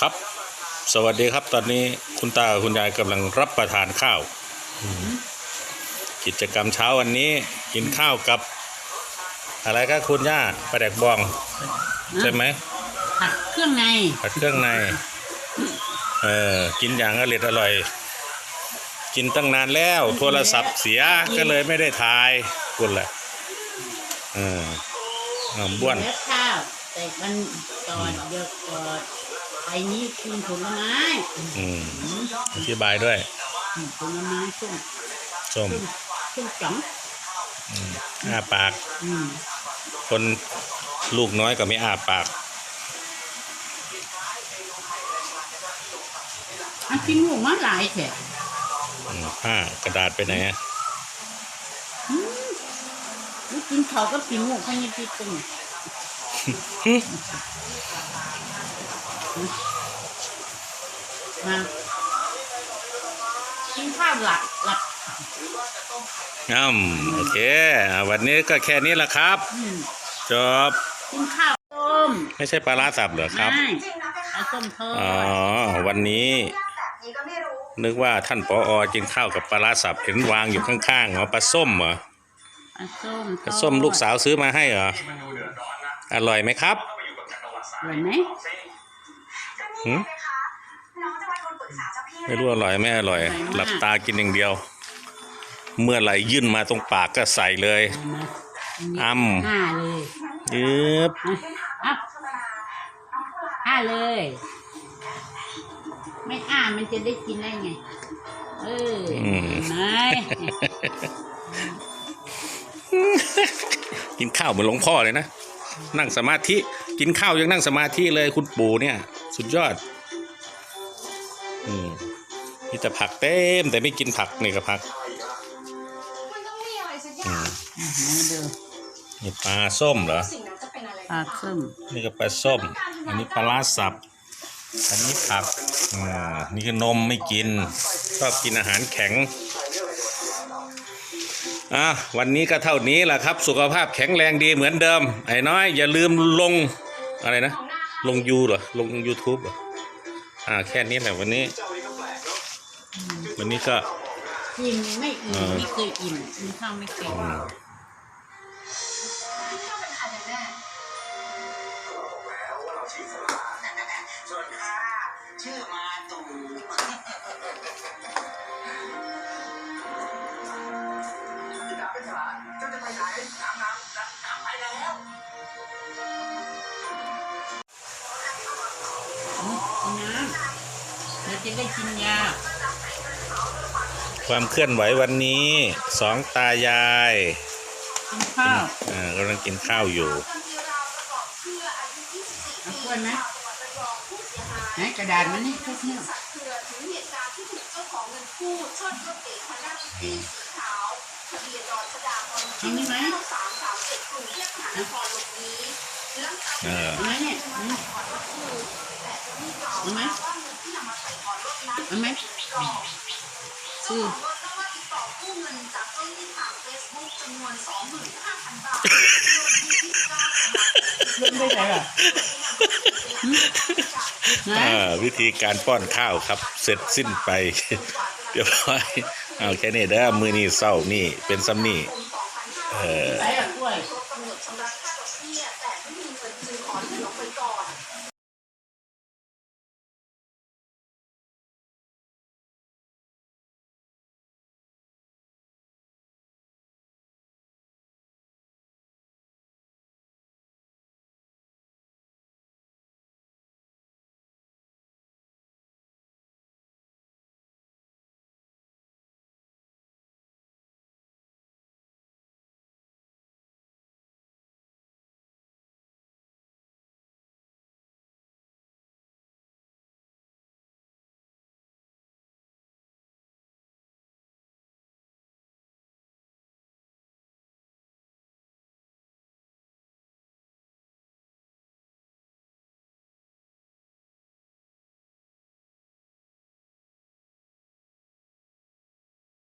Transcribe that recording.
ครับ สวัสดีครับ ตอนนี้คุณตากับคุณยายกำลังรับประทานข้าว กิจกรรมเช้าวันนี้กินข้าวกับ อะไรก็คุณย่าปลาแดกบอง ใช่ไหมผัดเครื่องในผัดเครื่องใน เออกินอย่างอร่อยอร่อย กินตั้งนานแล้ว โทรศัพท์เสียก็เลยไม่ได้ถ่ายกุนแหละเอออ่าบ้วนแล้วข้าวแต่มันก่อนเดี๋ยวก่อน ไปนี้กินผลไม้อืมอธิบายด้วยอืมผลไม้ส้มส้มส้มส้มจ๋องอ้าปากอืมคนลูกน้อยก็ไม่อ้าปากอันกินหมูมาหลายแถะอืมผ้ากระดาษไปไหนอะแล้วกินเขาวก็กินหมูพะยิบตึง มากินข้าวหลับหลับอืมโอเคอ่าวันนี้ก็แค่นี้แหละครับอืมจบ กินข้าวต้ม ไม่ใช่ปลาร้าสับเหรอครับ ไม่เอาส้มทอดอ๋อ วันนี้ นึกว่าท่านปออกินข้าวกับปลาร้าสับเห็นวางอยู่ข้างๆเหรอปลาส้มเหรอปลาส้มปลาส้มลูกสาวซื้อมาให้เหรอ อร่อยไหมครับ อร่อยไหม หืมไม่รู้อร่อยไม่อร่อย หลับตากินอย่างเดียว เมื่อไหร่ยื่นมาตรงปากก็ใส่เลยเอามาอ้ำห้าเลยยึบอะห้าเลย ไม่อ้ามันจะได้กินได้ไง เอออืมเห็นไหมกินข้าวเหมือนหลวงพ่อเลยนะ นั่งสมาธิ กินข้าวยังนั่งสมาธิเลยคุณปู่เนี่ย สุดยอด อืมมีแต่ผักเต็ม แต่ไม่กินผักนี่ก็ผักมันต้องมีอะไรสักออืย่างมอื้อหือดูนี่ปลาส้มเหรอ สิ่งนั้นจะเป็นอะไรปลาส้มนี่ก็ปลาส้ม อันนี้ปลาร้าสับ อันนี้ผักอ่านี่คือนมไม่กิน ชอบกินอาหารแข็ง อะวันนี้ก็เท่านี้แหละครับ สุขภาพแข็งแรงดีเหมือนเดิม ไอ้น้อย อย่าลืมลง อะไรนะ ลงยูเหรอ ลง YouTube เหรอ อ่า แค่นี้แหละวันนี้ วันนี้ก็อิ่มไม่อิ่เอมอไม่เคยอิ่มกินข้าวไม่เก่งอืมถ้าเป็นใครกันแน่ส่วนข้าชื่อมา กินน้ำเราจะได้กินยาความเคลื่อนไหววันนี้สองตายายกินข้าวอ่ากำลังกินข้าวอยู่เอากล้วยไหมไหนกระดาษมันนี่ทุกเนี่ยเผื่อถึงเหตุการณ์ที่ถูกเจ้าของเงินกู้ชดรถเก๋งคันนั้นสีขาวทะเบียนดอนชดาพรเอานี่ไหม เอาไหมว่าเงินที่นำมาใส่ถอนรถนั้นเอาไหมปลอมอืเจ้ามของรถเล่าว่าติดต่อกู้เงินจากเจ้าหนี้ทางเฟซบุ๊กจำนวนสองหมื่นห้าพันบาทโดยที่เจ้าของเรื่องได้ไหนอะอ่าวิธีการป้อนข้าวครับ เสร็จสิ้นไปเรียบร้อยเอาแค่นี้เด้อมือนี่เศร้านี่เป็นซัมนี่เออไหนอะกล้วยกำหนดชำระค่าดอกเบี้ยแต่ไม่มีเงินจึงขอเลื่อ